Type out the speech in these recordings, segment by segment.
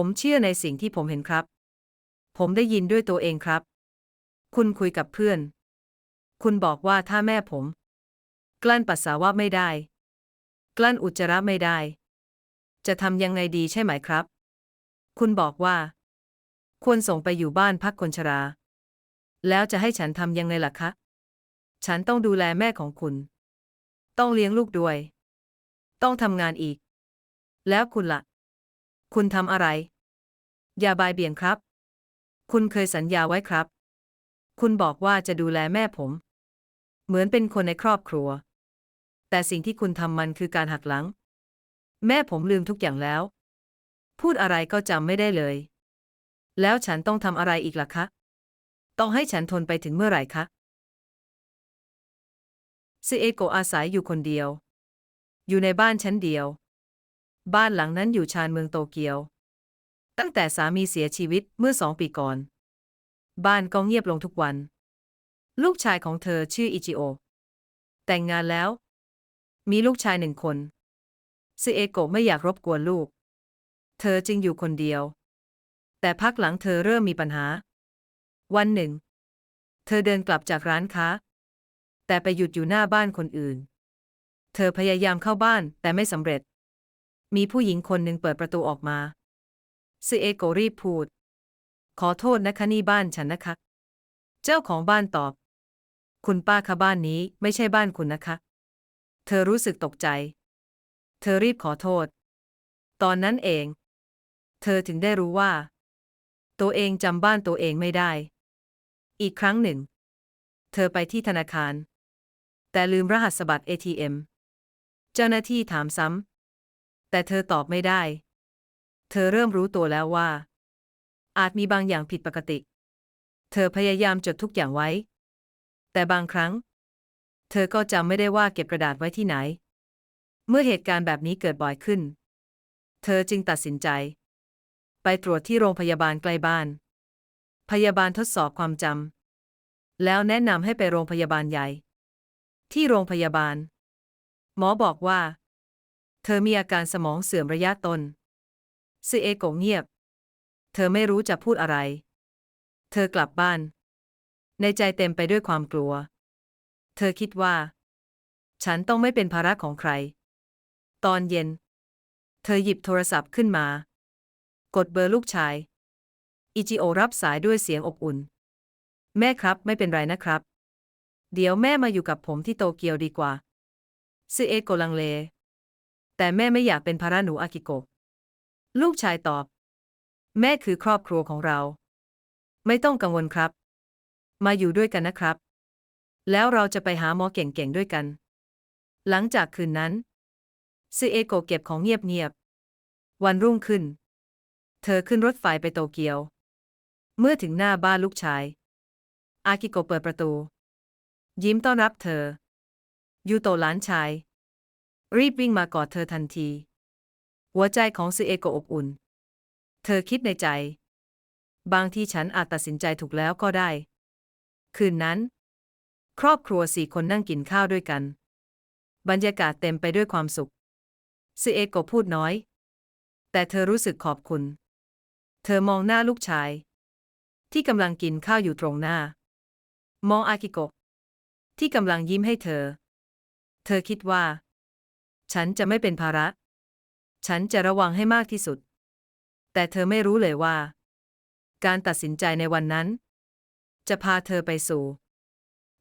ผมเชื่อในสิ่งที่ผมเห็นครับ ผมได้ยินด้วยตัวเองครับ คุณคุยกับเพื่อน คุณบอกว่าถ้าแม่ผม กลั้นปัสสาวะไม่ได้ กลั้นอุจจาระไม่ได้ จะทำยังไงดีใช่ไหมครับ คุณบอกว่า ควรส่งไปอยู่บ้านพักคนชรา แล้วจะให้ฉันทำยังไงล่ะคะ ฉันต้องดูแลแม่ของคุณ ต้องเลี้ยงลูกด้วย ต้องทำงานอีก แล้วคุณล่ะ คุณทำอะไร อย่าบายเบี่ยงครับ คุณเคยสัญญาไว้ครับ คุณบอกว่าจะดูแลแม่ผม เหมือนเป็นคนในครอบครัว แต่สิ่งที่คุณทำมันคือการหักหลัง แม่ผมลืมทุกอย่างแล้ว พูดอะไรก็จำไม่ได้เลย แล้วฉันต้องทำอะไรอีกล่ะคะ ต้องให้ฉันทนไปถึงเมื่อไหร่คะซิเอโกอาศัยอยู่คนเดียว อยู่ในบ้านชั้นเดียว บ้านหลังนั้นอยู่ชานเมืองโตเกียว ตั้งแต่สามีเสียชีวิตเมื่อสองปีก่อน บ้านก็เงียบลงทุกวัน ลูกชายของเธอชื่ออิจิโอ แต่งงานแล้ว มีลูกชายหนึ่งคนซึเอโกะไม่อยากรบกวนลูก เธอจึงอยู่คนเดียว แต่พักหลังเธอเริ่มมีปัญหา วันหนึ่ง เธอเดินกลับจากร้านค้า แต่ไปหยุดอยู่หน้าบ้านคนอื่น เธอพยายามเข้าบ้านแต่ไม่สำเร็จ มีผู้หญิงคนหนึ่งเปิดประตูออกมาซึเอโกรีบพูด ขอโทษนะคะนี่บ้านฉันนะคะ เจ้าของบ้านตอบ คุณป้าคะบ้านนี้ไม่ใช่บ้านคุณนะคะ เธอรู้สึกตกใจ เธอรีบขอโทษ ตอนนั้นเอง เธอถึงได้รู้ว่า ตัวเองจำบ้านตัวเองไม่ได้ อีกครั้งหนึ่ง เธอไปที่ธนาคาร แต่ลืมรหัสบัตร ATM เจ้าหน้าที่ถามซ้ำ แต่เธอตอบไม่ได้ เธอเริ่มรู้ตัวแล้วว่า อาจมีบางอย่างผิดปกติ เธอพยายามจดทุกอย่างไว้ แต่บางครั้ง เธอก็จำไม่ได้ว่าเก็บกระดาษไว้ที่ไหน เมื่อเหตุการณ์แบบนี้เกิดบ่อยขึ้น เธอจึงตัดสินใจ ไปตรวจที่โรงพยาบาลใกล้บ้าน พยาบาลทดสอบความจำแล้วแนะนำให้ไปโรงพยาบาลใหญ่ ที่โรงพยาบาล หมอบอกว่า เธอมีอาการสมองเสื่อมระยะต้นซึเอโกะเงียบ เธอไม่รู้จะพูดอะไร เธอกลับบ้าน ในใจเต็มไปด้วยความกลัว เธอคิดว่า ฉันต้องไม่เป็นภาระของใคร ตอนเย็น เธอหยิบโทรศัพท์ขึ้นมา กดเบอร์ลูกชาย อิจิโอรับสายด้วยเสียงอบอุ่น แม่ครับไม่เป็นไรนะครับ เดี๋ยวแม่มาอยู่กับผมที่โตเกียวดีกว่าซึเอโกลังเล แต่แม่ไม่อยากเป็นภาระหนูอากิโกะ ลูกชายตอบ แม่คือครอบครัวของเรา ไม่ต้องกังวลครับ มาอยู่ด้วยกันนะครับ แล้วเราจะไปหาหมอเก่งๆด้วยกัน หลังจากคืนนั้นซึเอโกะเก็บของเงียบๆ วันรุ่งขึ้น เธอขึ้นรถไฟไปโตเกียว เมื่อถึงหน้าบ้านลูกชาย อากิโกะเปิดประตู ยิ้มต้อนรับเธอ ยูโตะหลานชาย รีบวิ่งมากอดเธอทันที หัวใจของซึเอโกอบอุ่น เธอคิดในใจ บางทีฉันอาจตัดสินใจถูกแล้วก็ได้ คืนนั้น ครอบครัวสี่คนนั่งกินข้าวด้วยกัน บรรยากาศเต็มไปด้วยความสุขซึเอโกพูดน้อย แต่เธอรู้สึกขอบคุณ เธอมองหน้าลูกชาย ที่กำลังกินข้าวอยู่ตรงหน้า มองอากิโกะที่กำลังยิ้มให้เธอ เธอคิดว่า ฉันจะไม่เป็นภาระ ฉันจะระวังให้มากที่สุด แต่เธอไม่รู้เลยว่า การตัดสินใจในวันนั้น จะพาเธอไปสู่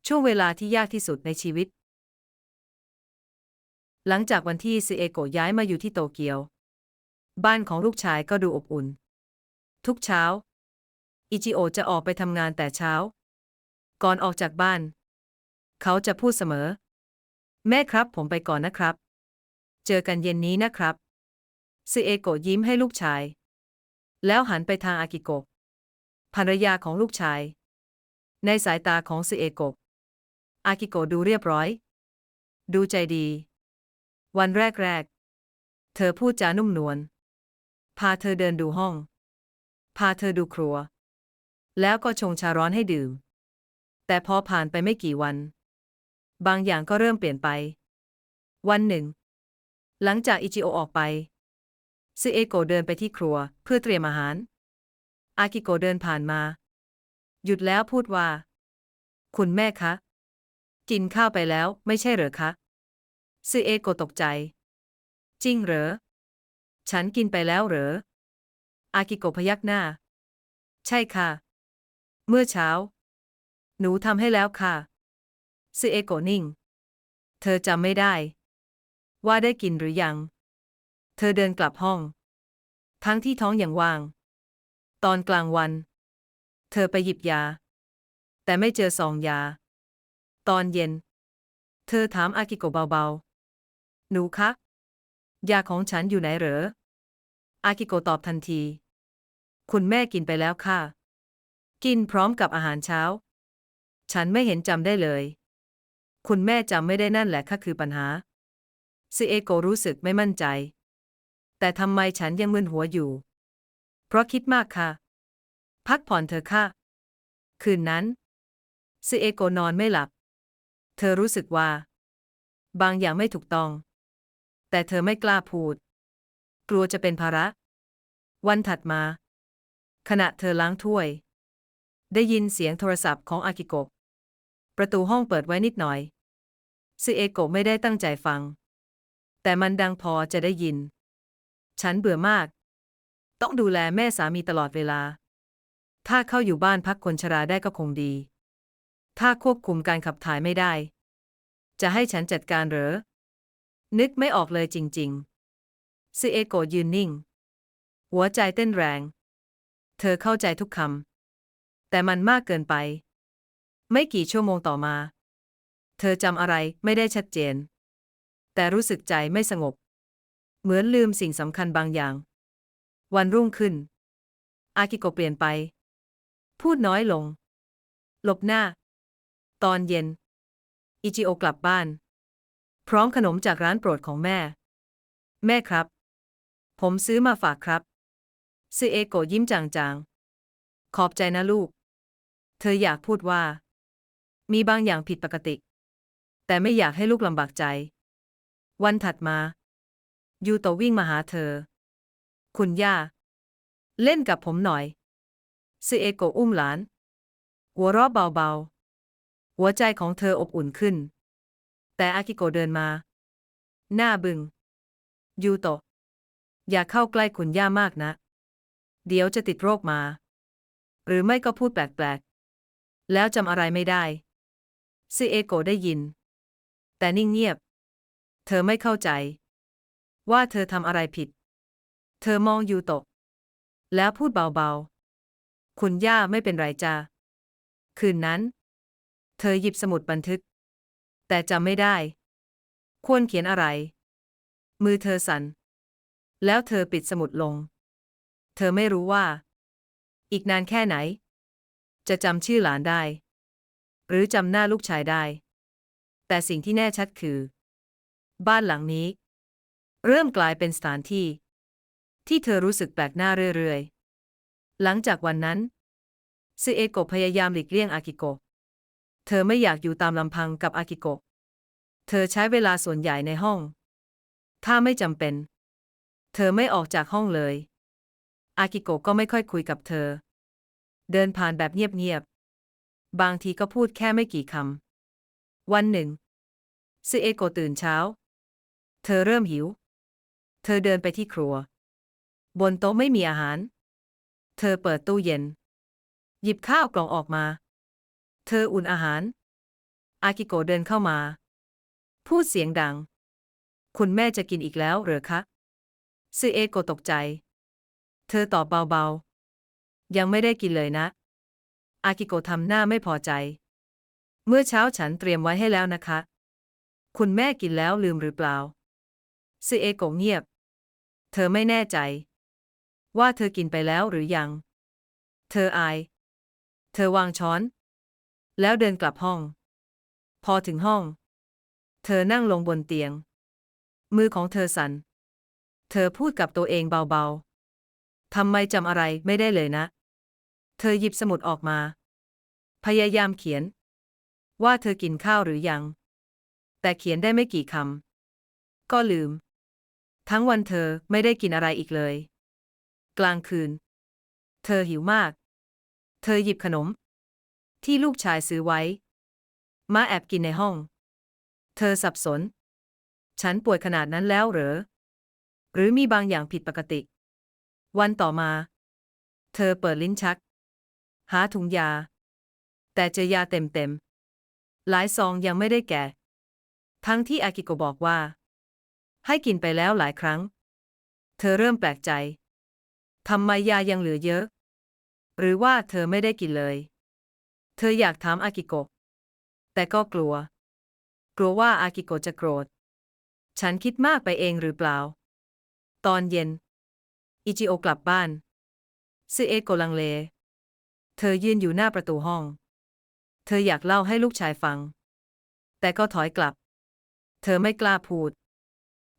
ช่วงเวลาที่ยากที่สุดในชีวิต หลังจากวันที่ซึเอโกย้ายมาอยู่ที่โตเกียว บ้านของลูกชายก็ดูอบอุ่น ทุกเช้า อิจิโอจะออกไปทำงานแต่เช้า ก่อนออกจากบ้าน เขาจะพูดเสมอ แม่ครับผมไปก่อนนะครับ เจอกันเย็นนี้นะครับซึเอโกะยิ้มให้ลูกชาย แล้วหันไปทางอากิโกะภรรยาของลูกชาย ในสายตาของซึเอโกะอากิโกะดูเรียบร้อย ดูใจดี วันแรกๆ เธอพูดจานุ่มนวล พาเธอเดินดูห้อง พาเธอดูครัว แล้วก็ชงชาร้อนให้ดื่ม แต่พอผ่านไปไม่กี่วัน บางอย่างก็เริ่มเปลี่ยนไป วันหนึ่ง หลังจากอิจิโอออกไปซึเอโกะเดินไปที่ครัวเพื่อเตรียมอาหาร อากิโกะเดินผ่านมา หยุดแล้วพูดว่า คุณแม่คะ กินข้าวไปแล้วไม่ใช่เหรอคะซึเอโกะตกใจ จริงเหรอ ฉันกินไปแล้วเหรอ อากิโกะพยักหน้า ใช่ค่ะ เมื่อเช้า หนูทำให้แล้วค่ะซึเอโกะนิ่ง เธอจำไม่ได้ ว่าได้กินหรือยัง เธอเดินกลับห้อง ทั้งที่ท้องอย่างว่าง ตอนกลางวัน เธอไปหยิบยา แต่ไม่เจอซองยา ตอนเย็น เธอถามอากิโกเบาๆ หนูคะ ยาของฉันอยู่ไหนเหรอ อากิโกตอบทันที คุณแม่กินไปแล้วค่ะ กินพร้อมกับอาหารเช้า ฉันไม่เห็นจำได้เลย คุณแม่จำไม่ได้นั่นแหละค่ะคือปัญหา ซิเอโกรู้สึกไม่มั่นใจ แต่ทำไมฉันยังมึนหัวอยู่ เพราะคิดมากค่ะ พักผ่อนเถอะค่ะ คืนนั้นซิเอโกนอนไม่หลับ เธอรู้สึกว่า บางอย่างไม่ถูกต้อง แต่เธอไม่กล้าพูด กลัวจะเป็นภาระ วันถัดมา ขณะเธอล้างถ้วย ได้ยินเสียงโทรศัพท์ของอากิโกะประตูห้องเปิดไว้นิดหน่อยซึเอโกะไม่ได้ตั้งใจฟัง แต่มันดังพอจะได้ยิน ฉันเบื่อมาก ต้องดูแลแม่สามีตลอดเวลา ถ้าเข้าอยู่บ้านพักคนชราได้ก็คงดี ถ้าควบคุมการขับถ่ายไม่ได้ จะให้ฉันจัดการเหรอ นึกไม่ออกเลยจริงๆซึเอโกยืนนิ่ง หัวใจเต้นแรง เธอเข้าใจทุกคำ แต่มันมากเกินไป ไม่กี่ชั่วโมงต่อมา เธอจำอะไรไม่ได้ชัดเจน แต่รู้สึกใจไม่สงบ เหมือนลืมสิ่งสำคัญบางอย่าง วันรุ่งขึ้น อากิโกเปลี่ยนไป พูดน้อยลง หลบหน้า ตอนเย็น อิจิโอกลับบ้าน พร้อมขนมจากร้านโปรดของแม่ แม่ครับ ผมซื้อมาฝากครับซึเอโกยิ้มจางๆ ขอบใจนะลูก เธออยากพูดว่า มีบางอย่างผิดปกติ แต่ไม่อยากให้ลูกลำบากใจ วันถัดมา ยูโตวิ่งมาหาเธอ คุณย่า เล่นกับผมหน่อยซึเอโกอุ้มหลาน หัวเราะเบาๆ หัวใจของเธออบอุ่นขึ้น แต่อากิโกเดินมา หน้าบึง ยูโตอย่าเข้าใกล้คุณย่ามากนะ เดี๋ยวจะติดโรคมา หรือไม่ก็พูดแปลกๆ แล้วจำอะไรไม่ได้ซึเอโกได้ยิน แต่นิ่งเงียบ เธอไม่เข้าใจ ว่าเธอทำอะไรผิด เธอมองยูโตะ แล้วพูดเบาๆ คุณย่าไม่เป็นไรจ้าคืนนั้น เธอหยิบสมุดบันทึก แต่จำไม่ได้ ควรเขียนอะไร มือเธอสัน่น แล้วเธอปิดสมุดลง เธอไม่รู้ว่า อีกนานแค่ไหน จะจำชื่อหลานได้ หรือจำหน้าลูกชายได้ แต่สิ่งที่แน่ชัดคือ บ้านหลังนี้ เริ่มกลายเป็นสถานที่ ที่เธอรู้สึกแปลกหน้าเรื่อยๆ หลังจากวันนั้นซึเอโกะพยายามหลีกเลี่ยงอากิโกะ เธอไม่อยากอยู่ตามลำพังกับอากิโกะ เธอใช้เวลาส่วนใหญ่ในห้อง ถ้าไม่จำเป็น เธอไม่ออกจากห้องเลย อากิโกะก็ไม่ค่อยคุยกับเธอ เดินผ่านแบบเงียบๆ บางทีก็พูดแค่ไม่กี่คำ วันหนึ่งซึเอโกะตื่นเช้า เธอเริ่มหิว เธอเดินไปที่ครัว บนโต๊ะไม่มีอาหาร เธอเปิดตู้เย็น หยิบข้าวกล่องออกมา เธออุ่นอาหาร อากิโกเดินเข้ามา พูดเสียงดัง คุณแม่จะกินอีกแล้วหรือคะซึเอโกตกใจ เธอตอบเบาๆ ยังไม่ได้กินเลยนะ อากิโกทำหน้าไม่พอใจ เมื่อเช้าฉันเตรียมไว้ให้แล้วนะคะ คุณแม่กินแล้วลืมหรือเปล่า ซึเอโกะเงียบ เธอไม่แน่ใจ ว่าเธอกินไปแล้วหรือยัง เธออาย เธอวางช้อน แล้วเดินกลับห้อง พอถึงห้อง เธอนั่งลงบนเตียง มือของเธอสัน่น เธอพูดกับตัวเองเบาๆ ทำไมจำอะไรไม่ได้เลยนะ เธอหยิบสมุดออกมา พยายามเขียน ว่าเธอกินข้าวหรือยัง แต่เขียนได้ไม่กี่คำก็ลืม ทั้งวันเธอไม่ได้กินอะไรอีกเลย กลางคืน เธอหิวมาก เธอหยิบขนม ที่ลูกชายซื้อไว้ มาแอบกินในห้อง เธอสับสน ฉันป่วยขนาดนั้นแล้วเหรอ หรือมีบางอย่างผิดปกติ วันต่อมา เธอเปิดลิ้นชัก หาถุงยา แต่เจอยาเต็มๆ หลายซองยังไม่ได้แก่ ทั้งที่อากิโกบอกว่า ให้กินไปแล้วหลายครั้ง เธอเริ่มแปลกใจทำไมยายังเหลือเยอะ หรือว่าเธอไม่ได้กินเลย เธออยากถามอากิโกะแต่ก็กลัว กลัวว่าอากิโกะจะโกรธ ฉันคิดมากไปเองหรือเปล่า ตอนเย็น อิจิโอกลับบ้านซึเอะโกลังเล เธอยืนอยู่หน้าประตูห้อง เธออยากเล่าให้ลูกชายฟัง แต่ก็ถอยกลับ เธอไม่กล้าพูด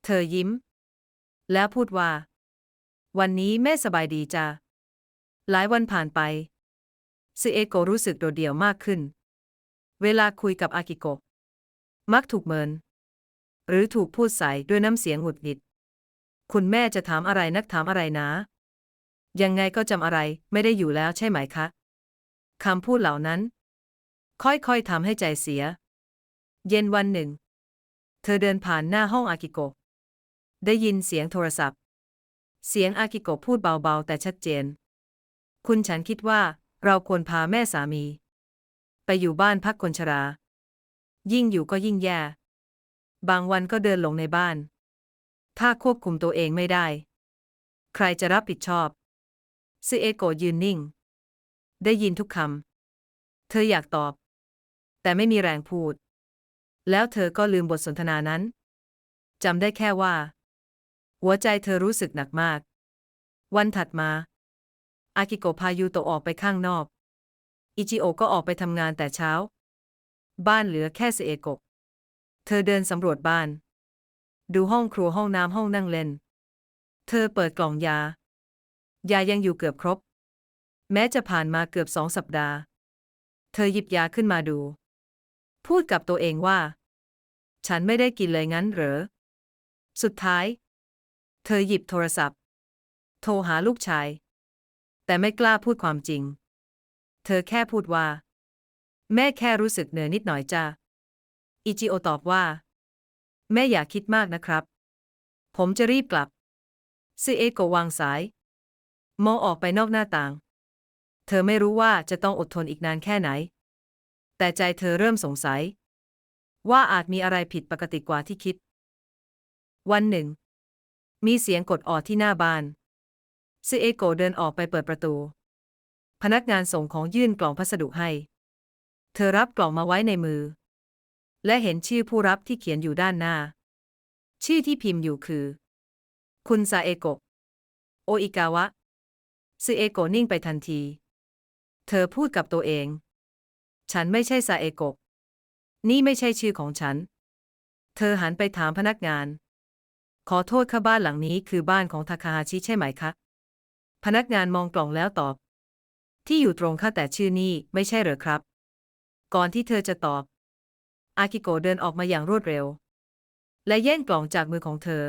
เธอยิ้ม แล้วพูดว่า วันนี้แม่สบายดีจ้ะหลายวันผ่านไปซึเอโกรู้สึกโดดเดี่ยวมากขึ้น เวลาคุยกับอากิโกะมักถูกเมิน หรือถูกพูดใส่ด้วยน้ำเสียงหงุดหงิด คุณแม่จะถามอะไรนักถามอะไรนะ ยังไงก็จำอะไรไม่ได้อยู่แล้วใช่ไหมคะคำพูดเหล่านั้น ค่อยๆทำให้ใจเสีย เย็นวันหนึ่ง เธอเดินผ่านหน้าห้องอากิโกะ ได้ยินเสียงโทรศัพท์ เสียงอากิโกพูดเบาๆ แต่ชัดเจน คุณฉันคิดว่าเราควรพาแม่สามี ไปอยู่บ้านพักคนชรา ยิ่งอยู่ก็ยิ่งแย่ บางวันก็เดินหลงในบ้าน ถ้าควบคุมตัวเองไม่ได้ ใครจะรับผิดชอบซึเอโกยืนนิ่ง ได้ยินทุกคำ เธออยากตอบ แต่ไม่มีแรงพูด แล้วเธอก็ลืมบทสนทนานั้นจำได้แค่ว่า หัวใจเธอรู้สึกหนักมาก วันถัดมา อากิโกะพายูโตออกไปข้างนอก อิจิโอก็ออกไปทำงานแต่เช้า บ้านเหลือแค่ซึเอโกะเธอเดินสำรวจบ้าน ดูห้องครัวห้องน้ำห้องนั่งเล่น เธอเปิดกล่องยา ยายังอยู่เกือบครบ แม้จะผ่านมาเกือบสองสัปดาห์ เธอหยิบยาขึ้นมาดู พูดกับตัวเองว่า ฉันไม่ได้กินเลยงั้นเหรอ สุดท้าย เธอหยิบโทรศัพท์ โทรหาลูกชาย แต่ไม่กล้าพูดความจริง เธอแค่พูดว่า แม่แค่รู้สึกเหนื่อยนิดหน่อยจ้าอิจิโอตอบว่า แม่อย่าคิดมากนะครับ ผมจะรีบกลับซึเอะโกวางสาย มองออกไปนอกหน้าต่าง เธอไม่รู้ว่าจะต้องอดทนอีกนานแค่ไหน แต่ใจเธอเริ่มสงสัย ว่าอาจมีอะไรผิดปกติกว่าที่คิด วันหนึ่ง มีเสียงกดออดที่หน้าบ้านซึเอโกเดินออกไปเปิดประตู พนักงานส่งของยื่นกล่องพัสดุให้ เธอรับกล่องมาไว้ในมือ และเห็นชื่อผู้รับที่เขียนอยู่ด้านหน้า ชื่อที่พิมพ์อยู่คือ คุณซาเอโกโออิกาวะซึเอโกนิ่งไปทันที เธอพูดกับตัวเอง ฉันไม่ใช่ซาเอโกนี่ไม่ใช่ชื่อของฉัน เธอหันไปถามพนักงาน ขอโทษค่ะบ้านหลังนี้คือบ้านของทาคาฮาชิใช่ไหมคะ พนักงานมองกล่องแล้วตอบ ที่อยู่ตรงค่ะแต่ชื่อนี่ไม่ใช่เหรอครับ ก่อนที่เธอจะตอบ อากิโกเดินออกมาอย่างรวดเร็ว และแย่งกล่องจากมือของเธอ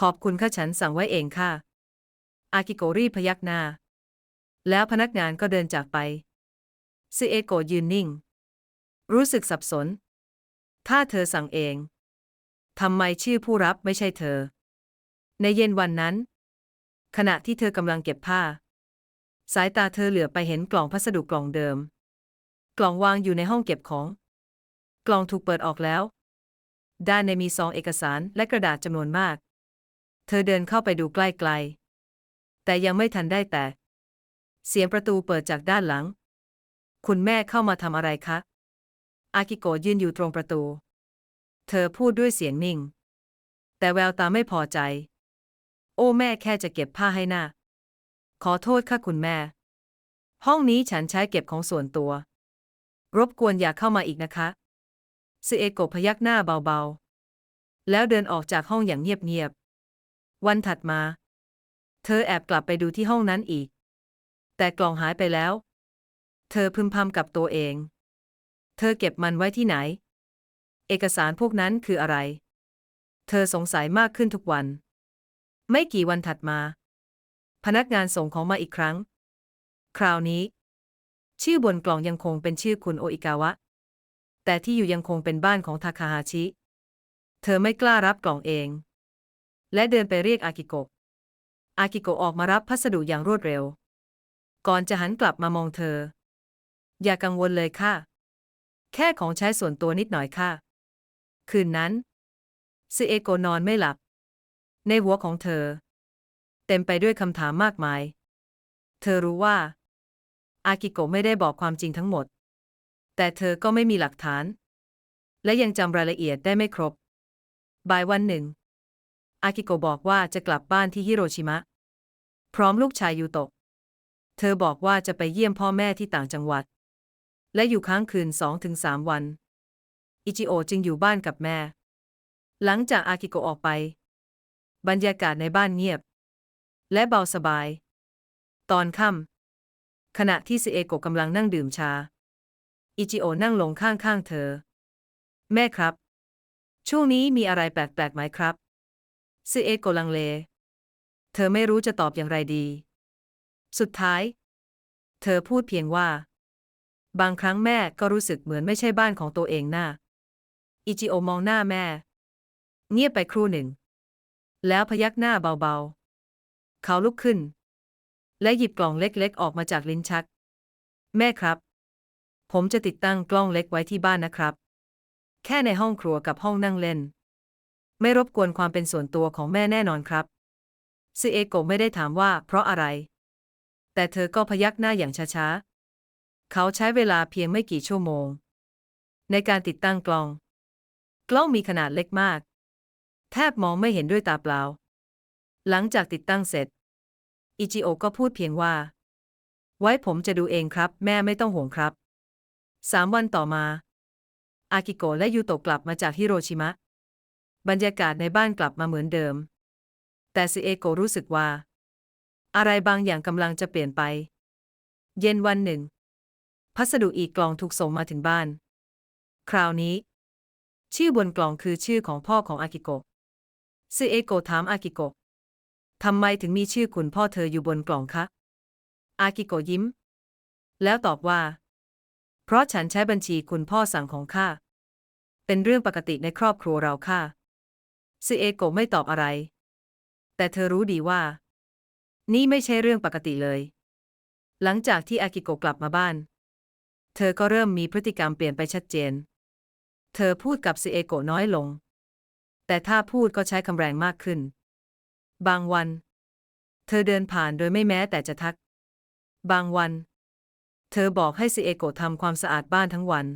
ขอบคุณค่ะฉันสั่งไว้เองค่ะ อากิโกรีบพยักหน้า แล้วพนักงานก็เดินจากไปซึเอโกยืนนิ่ง รู้สึกสับสน ถ้าเธอสั่งเอง ทำไมชื่อผู้รับไม่ใช่เธอ ในเย็นวันนั้น ขณะที่เธอกำลังเก็บผ้า สายตาเธอเหลือไปเห็นกล่องพัสดุกล่องเดิม กล่องวางอยู่ในห้องเก็บของ กล่องถูกเปิดออกแล้ว ด้านในมีซองเอกสารและกระดาษจำนวนมาก เธอเดินเข้าไปดูใกล้ๆ แต่ยังไม่ทันได้แต่ เสียงประตูเปิดจากด้านหลัง คุณแม่เข้ามาทำอะไรคะ อากิโกะยืนอยู่ตรงประตู เธอพูดด้วยเสียงนิ่ง แต่แววตาไม่พอใจ โอ้แม่แค่จะเก็บผ้าให้หน้า ขอโทษค่ะคุณแม่ ห้องนี้ฉันใช้เก็บของส่วนตัว รบกวนอย่าเข้ามาอีกนะคะซึเอโกพยักหน้าเบาๆ แล้วเดินออกจากห้องอย่างเงียบๆ วันถัดมา เธอแอบกลับไปดูที่ห้องนั้นอีก แต่กล่องหายไปแล้ว เธอพึมพำกับตัวเอง เธอเก็บมันไว้ที่ไหน เอกสารพวกนั้นคืออะไร เธอสงสัยมากขึ้นทุกวัน ไม่กี่วันถัดมา พนักงานส่งของมาอีกครั้ง คราวนี้ ชื่อบนกล่องยังคงเป็นชื่อคุณโออิกาวะ แต่ที่อยู่ยังคงเป็นบ้านของทาคาฮาชิ เธอไม่กล้ารับกล่องเอง และเดินไปเรียกอากิโกะ อากิโกะออกมารับพัสดุอย่างรวดเร็ว ก่อนจะหันกลับมามองเธอ อย่ากังวลเลยค่ะ แค่ของใช้ส่วนตัวนิดหน่อยค่ะ คืนนั้นซึเอโกนอนไม่หลับ ในหัวของเธอ เต็มไปด้วยคำถามมากมาย เธอรู้ว่า อากิโกไม่ได้บอกความจริงทั้งหมด แต่เธอก็ไม่มีหลักฐาน และยังจำรายละเอียดได้ไม่ครบ บ่ายวันหนึ่ง อากิโกบอกว่าจะกลับบ้านที่ฮิโรชิมะ พร้อมลูกชายยูโตะ เธอบอกว่าจะไปเยี่ยมพ่อแม่ที่ต่างจังหวัด และอยู่ค้างคืน2-3วัน อิจิโอจึงอยู่บ้านกับแม่ หลังจากอากิโกะออกไป บรรยากาศในบ้านเงียบ และเบาสบาย ตอนค่ำขณะที่ซิเอโกะกำลังนั่งดื่มชา อิจิโอนั่งลงข้างๆเธอ แม่ครับ ช่วงนี้มีอะไรแปลกๆไหมครับซิเอโกะลังเล เธอไม่รู้จะตอบอย่างไรดี สุดท้าย เธอพูดเพียงว่า บางครั้งแม่ก็รู้สึกเหมือนไม่ใช่บ้านของตัวเองน่า อิจิโอมองหน้าแม่ เงียบไปครู่หนึ่ง แล้วพยักหน้าเบาๆ เขาลุกขึ้น และหยิบกล่องเล็กๆ ออกมาจากลิ้นชัก แม่ครับ ผมจะติดตั้งกล้องเล็กไว้ที่บ้านนะครับ แค่ในห้องครัวกับห้องนั่งเล่น ไม่รบกวนความเป็นส่วนตัวของแม่แน่นอนครับซึเอโกะไม่ได้ถามว่าเพราะอะไร แต่เธอก็พยักหน้าอย่างช้าๆ เขาใช้เวลาเพียงไม่กี่ชั่วโมง ในการติดตั้งกล้อง กล้องมีขนาดเล็กมาก แทบมองไม่เห็นด้วยตาเปล่า หลังจากติดตั้งเสร็จ อิจิโอก็พูดเพียงว่า ไว้ผมจะดูเองครับ แม่ไม่ต้องห่วงครับ สามวันต่อมา อากิโกะและยูโตะกลับมาจากฮิโรชิมะ บรรยากาศในบ้านกลับมาเหมือนเดิม แต่ซิเอโกรู้สึกว่า อะไรบางอย่างกำลังจะเปลี่ยนไป เย็นวันหนึ่ง พัสดุอีกกล่องถูกส่งมาถึงบ้าน คราวนี้ ชื่อบนกล่องคือชื่อของพ่อของอากิโกะซึเอโกะถามอากิโกะทำไมถึงมีชื่อคุณพ่อเธออยู่บนกล่องคะ อากิโกะยิ้ม แล้วตอบว่า เพราะฉันใช้บัญชีคุณพ่อสั่งของข้า เป็นเรื่องปกติในครอบครัวเราค่ะซึเอโกะไม่ตอบอะไร แต่เธอรู้ดีว่า นี่ไม่ใช่เรื่องปกติเลย หลังจากที่อากิโกะกลับมาบ้าน เธอก็เริ่มมีพฤติกรรมเปลี่ยนไปชัดเจน เธอพูดกับซึเอโกน้อยลง แต่ถ้าพูดก็ใช้คำแรงมากขึ้น บางวัน เธอเดินผ่านโดยไม่แม้แต่จะทัก บางวัน เธอบอกให้ซึเอโกทำความสะอาดบ้านทั้งวัน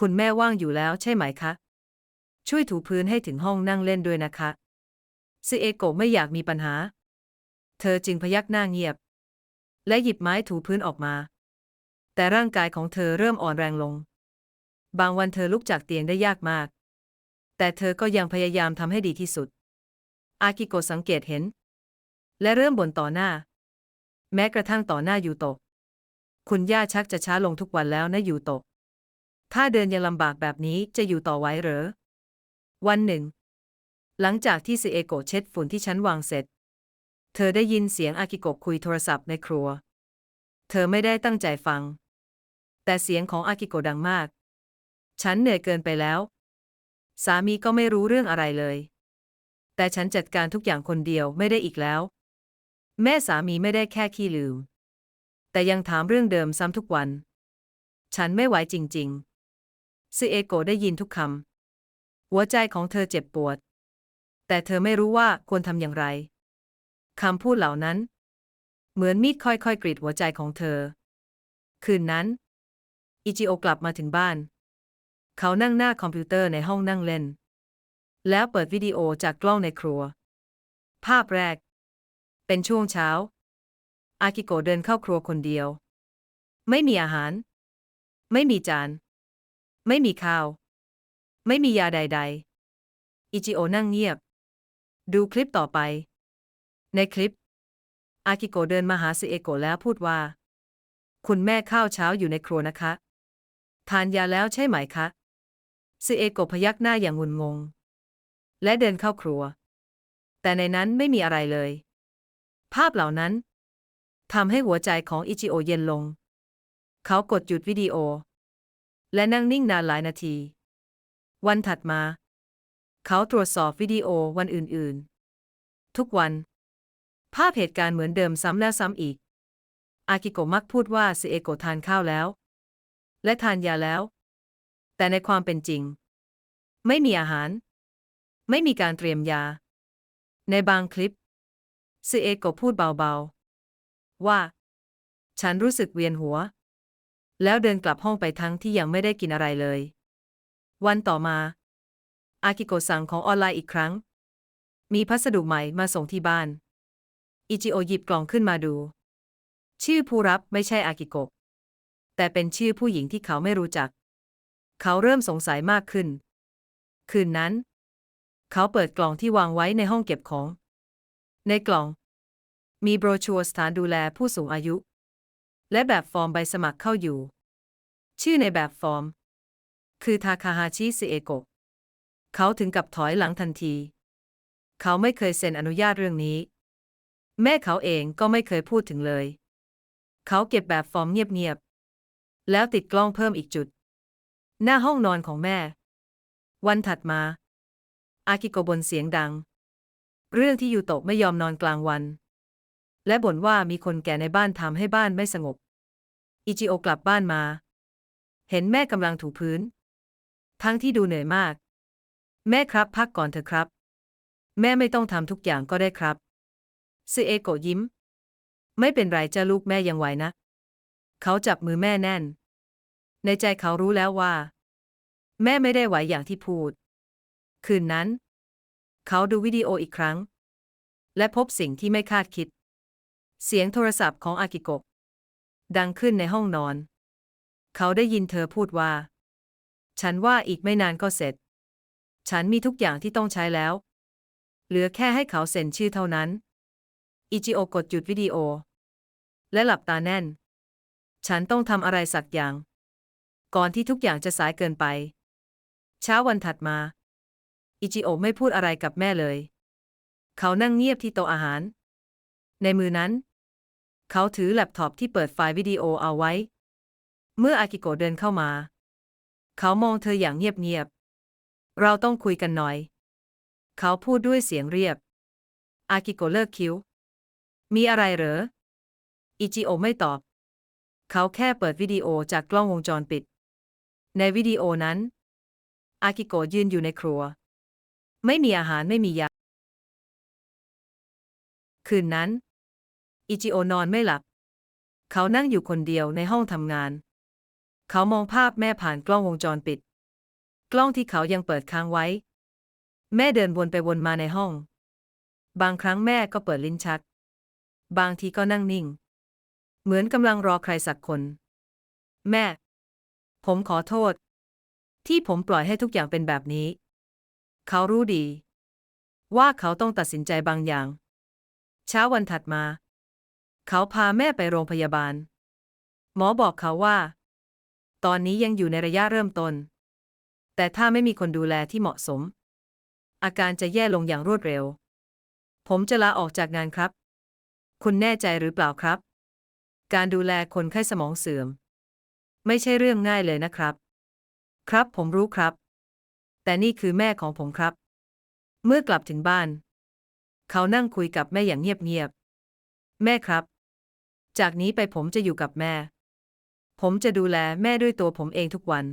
คุณแม่ว่างอยู่แล้วใช่ไหมคะ ช่วยถูพื้นให้ถึงห้องนั่งเล่นด้วยนะคะซึเอโกไม่อยากมีปัญหา เธอจึงพยักหน้าเงียบ และหยิบไม้ถูพื้นออกมา แต่ร่างกายของเธอเริ่มอ่อนแรงลง บางวันเธอลุกจากเตียงได้ยากมาก แต่เธอก็ยังพยายามทำให้ดีที่สุด อากิโกะสังเกตเห็น และเริ่มบ่นต่อหน้า แม้กระทั่งต่อหน้ายูโตะคุณย่าชักจะช้าลงทุกวันแล้วนะยูโตะถ้าเดินยังลำบากแบบนี้จะอยู่ต่อไหวเหรอ วันหนึ่ง หลังจากที่ซิเอโกะเช็ดฝุ่นที่ชั้นวางเสร็จ เธอได้ยินเสียงอากิโกะคุยโทรศัพท์ในครัว เธอไม่ได้ตั้งใจฟัง แต่เสียงของอากิโกะดังมาก ฉันเหนื่อยเกินไปแล้ว สามีก็ไม่รู้เรื่องอะไรเลย แต่ฉันจัดการทุกอย่างคนเดียวไม่ได้อีกแล้ว แม่สามีไม่ได้แค่ขี้ลืม แต่ยังถามเรื่องเดิมซ้ำทุกวัน ฉันไม่ไหวจริง ๆซึเอโกได้ยินทุกคำหัวใจของเธอเจ็บปวด แต่เธอไม่รู้ว่าควรทำอย่างไรคำพูดเหล่านั้น เหมือนมีดค่อยๆกรีดหัวใจของเธอ คืนนั้น อิจิโอกลับมาถึงบ้าน เขานั่งหน้าคอมพิวเตอร์ในห้องนั่งเล่น แล้วเปิดวิดีโอจากกล้องในครัว ภาพแรก เป็นช่วงเช้า อากิโกะเดินเข้าครัวคนเดียว ไม่มีอาหาร ไม่มีจาน ไม่มีข้าว ไม่มียาใด ๆ อิจิโอนั่งเงียบ ดูคลิปต่อไป ในคลิป อากิโกะเดินมาหาซิเอโกะแล้วพูดว่า คุณแม่ข้าวเช้าอยู่ในครัวนะคะ ทานยาแล้วใช่ไหมคะ ซิเอโกะพยักหน้าอย่างงุนงง และเดินเข้าครัว แต่ในนั้นไม่มีอะไรเลย ภาพเหล่านั้นทำให้หัวใจของอิจิโอเย็นลง เขากดหยุดวิดีโอ และนั่งนิ่งนานหลายนาที วันถัดมา เขาตรวจสอบวิดีโอวันอื่นๆ ทุกวัน ภาพเหตุการณ์เหมือนเดิมซ้ำแล้วซ้ำอีก อากิโกะมักพูดว่าซเอโกะทานข้าวแล้ว และทานยาแล้ว แต่ในความเป็นจริง ไม่มีอาหาร ไม่มีการเตรียมยา ในบางคลิปซเอโกพูดเบาๆ ว่า ฉันรู้สึกเวียนหัว แล้วเดินกลับห้องไปทั้งที่ยังไม่ได้กินอะไรเลย วันต่อมา อากิโกสั่งของออนไลน์อีกครั้ง มีพัสดุใหม่มาส่งที่บ้าน อิจิโอหยิบกล่องขึ้นมาดู ชื่อผู้รับไม่ใช่อากิโกะแต่เป็นชื่อผู้หญิงที่เขาไม่รู้จัก เขาเริ่มสงสัยมากขึ้น คืนนั้น เขาเปิดกล่องที่วางไว้ในห้องเก็บของ ในกล่อง มีโบรชัวร์สถานดูแลผู้สูงอายุ และแบบฟอร์มใบสมัครเข้าอยู่ ชื่อในแบบฟอร์ม คือทาคาฮาชิซิเอโกะเขาถึงกับถอยหลังทันที เขาไม่เคยเซ็นอนุญาตเรื่องนี้ แม่เขาเองก็ไม่เคยพูดถึงเลย เขาเก็บแบบฟอร์มเงียบๆ แล้วติดกล้องเพิ่มอีกจุด หน้าห้องนอนของแม่ วันถัดมา อากิโกบ่นเสียงดัง เรื่องที่ยูโตะไม่ยอมนอนกลางวัน และบ่นว่ามีคนแก่ในบ้านทำให้บ้านไม่สงบ อิจิโอกลับบ้านมา เห็นแม่กำลังถูพื้น ทั้งที่ดูเหนื่อยมาก แม่ครับพักก่อนเถอะครับ แม่ไม่ต้องทำทุกอย่างก็ได้ครับซเอโกยิ้ม ไม่เป็นไรจ้าลูกแม่ยังไหวนะ เขาจับมือแม่แน่น ในใจเขารู้แล้วว่า แม่ไม่ได้ไหวอย่างที่พูด คืนนั้น เขาดูวิดีโออีกครั้ง และพบสิ่งที่ไม่คาดคิด เสียงโทรศัพท์ของอากิโกะดังขึ้นในห้องนอน เขาได้ยินเธอพูดว่า ฉันว่าอีกไม่นานก็เสร็จ ฉันมีทุกอย่างที่ต้องใช้แล้ว เหลือแค่ให้เขาเซ็นชื่อเท่านั้น อิจิโอกดหยุดวิดีโอ และหลับตาแน่น ฉันต้องทำอะไรสักอย่าง ก่อนที่ทุกอย่างจะสายเกินไป เช้าวันถัดมา อิจิโอไม่พูดอะไรกับแม่เลย เขานั่งเงียบที่โต๊ะอาหาร ในมือนั้น เขาถือแล็ปท็อปที่เปิดไฟล์วิดีโอเอาไว้ เมื่ออากิโกะเดินเข้ามา เขามองเธออย่างเงียบๆ เราต้องคุยกันหน่อย เขาพูดด้วยเสียงเรียบ อากิโกะเลิกคิ้ว มีอะไรเหรอ อิจิโอไม่ตอบ เขาแค่เปิดวิดีโอจากกล้องวงจรปิด ในวิดีโอนั้น อากิโกะยืนอยู่ในครัว ไม่มีอาหารไม่มียา คืนนั้น อิจิโอนอนไม่หลับ เขานั่งอยู่คนเดียวในห้องทำงาน เขามองภาพแม่ผ่านกล้องวงจรปิด กล้องที่เขายังเปิดค้างไว้ แม่เดินวนไปวนมาในห้อง บางครั้งแม่ก็เปิดลิ้นชัก บางทีก็นั่งนิ่ง เหมือนกำลังรอใครสักคน แม่ ผมขอโทษ ที่ผมปล่อยให้ทุกอย่างเป็นแบบนี้ เขารู้ดี ว่าเขาต้องตัดสินใจบางอย่าง เช้าวันถัดมา เขาพาแม่ไปโรงพยาบาล หมอบอกเขาว่า ตอนนี้ยังอยู่ในระยะเริ่มต้น แต่ถ้าไม่มีคนดูแลที่เหมาะสม อาการจะแย่ลงอย่างรวดเร็ว ผมจะลาออกจากงานครับ คุณแน่ใจหรือเปล่าครับ การดูแลคนไข้สมองเสื่อม ไม่ใช่เรื่องง่ายเลยนะครับ ครับผมรู้ครับ แต่นี่คือแม่ของผมครับ เมื่อกลับถึงบ้าน เขานั่งคุยกับแม่อย่างเงียบๆ แม่ครับ จากนี้ไปผมจะอยู่กับแม่ ผมจะดูแลแม่ด้วยตัวผมเองทุกวัน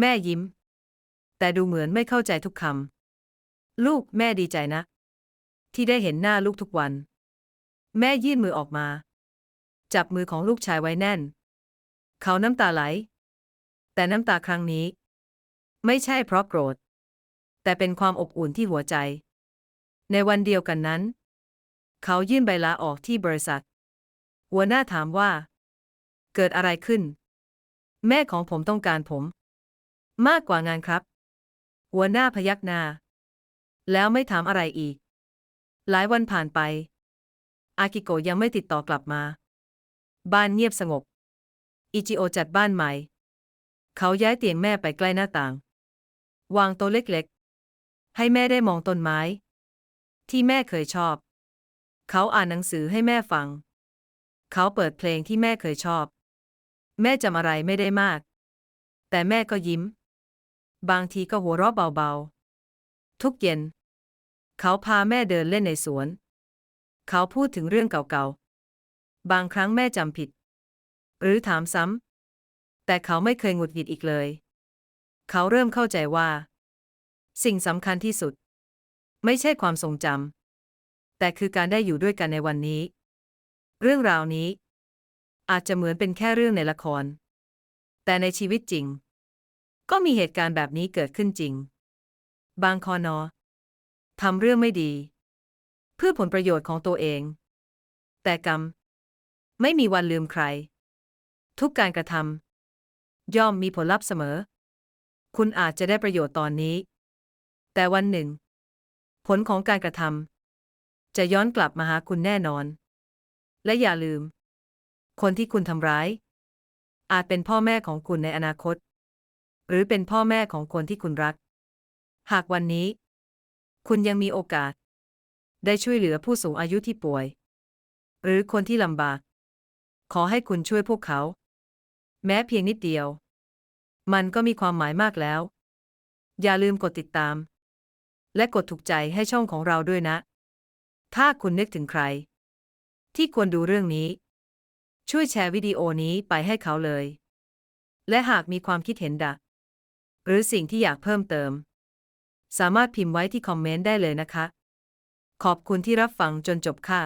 แม่ยิ้ม แต่ดูเหมือนไม่เข้าใจทุกคำ ลูกแม่ดีใจนะ ที่ได้เห็นหน้าลูกทุกวัน แม่ยื่นมือออกมา จับมือของลูกชายไว้แน่น เขาน้ำตาไหล แต่น้ำตาครั้งนี้ ไม่ใช่เพราะโกรธ แต่เป็นความอบอุ่นที่หัวใจ ในวันเดียวกันนั้น เขายื่นใบลาออกที่บริษัท หัวหน้าถามว่า เกิดอะไรขึ้น แม่ของผมต้องการผม มากกว่างานครับ หัวหน้าพยักหน้า แล้วไม่ถามอะไรอีก หลายวันผ่านไป อากิโกะยังไม่ติดต่อกลับมา บ้านเงียบสงบ อิจิโอจัดบ้านใหม่ เขาย้ายเตียงแม่ไปใกล้หน้าต่าง วางโต๊ะเล็กๆ ให้แม่ได้มองต้นไม้ ที่แม่เคยชอบ เขาอ่านหนังสือให้แม่ฟัง เขาเปิดเพลงที่แม่เคยชอบ แม่จำอะไรไม่ได้มาก แต่แม่ก็ยิ้ม บางทีก็หัวเราะเบาๆ ทุกเย็น เขาพาแม่เดินเล่นในสวน เขาพูดถึงเรื่องเก่าๆ บางครั้งแม่จำผิด หรือถามซ้ำ แต่เขาไม่เคยหงุดหงิดอีกเลย เขาเริ่มเข้าใจว่า สิ่งสำคัญที่สุด ไม่ใช่ความทรงจำแต่คือการได้อยู่ด้วยกันในวันนี้ เรื่องราวนี้ อาจจะเหมือนเป็นแค่เรื่องในละคร แต่ในชีวิตจริง ก็มีเหตุการณ์แบบนี้เกิดขึ้นจริง บางคอนอทำเรื่องไม่ดี เพื่อผลประโยชน์ของตัวเอง แต่กรรม ไม่มีวันลืมใคร ทุกการกระทำย่อมมีผลลัพธ์เสมอ คุณอาจจะได้ประโยชน์ตอนนี้ แต่วันหนึ่ง ผลของการกระทำจะย้อนกลับมาหาคุณแน่นอน และอย่าลืม คนที่คุณทำร้าย อาจเป็นพ่อแม่ของคุณในอนาคต หรือเป็นพ่อแม่ของคนที่คุณรัก หากวันนี้ คุณยังมีโอกาส ได้ช่วยเหลือผู้สูงอายุที่ป่วย หรือคนที่ลำบากขอให้คุณช่วยพวกเขา แม้เพียงนิดเดียว มันก็มีความหมายมากแล้ว อย่าลืมกดติดตาม และกดถูกใจให้ช่องของเราด้วยนะ ถ้าคุณนึกถึงใคร ที่ควรดูเรื่องนี้ ช่วยแชร์วิดีโอนี้ไปให้เขาเลย และหากมีความคิดเห็นดะหรือสิ่งที่อยากเพิ่มเติม สามารถพิมพ์ไว้ที่คอมเมนต์ได้เลยนะคะ ขอบคุณที่รับฟังจนจบค่ะ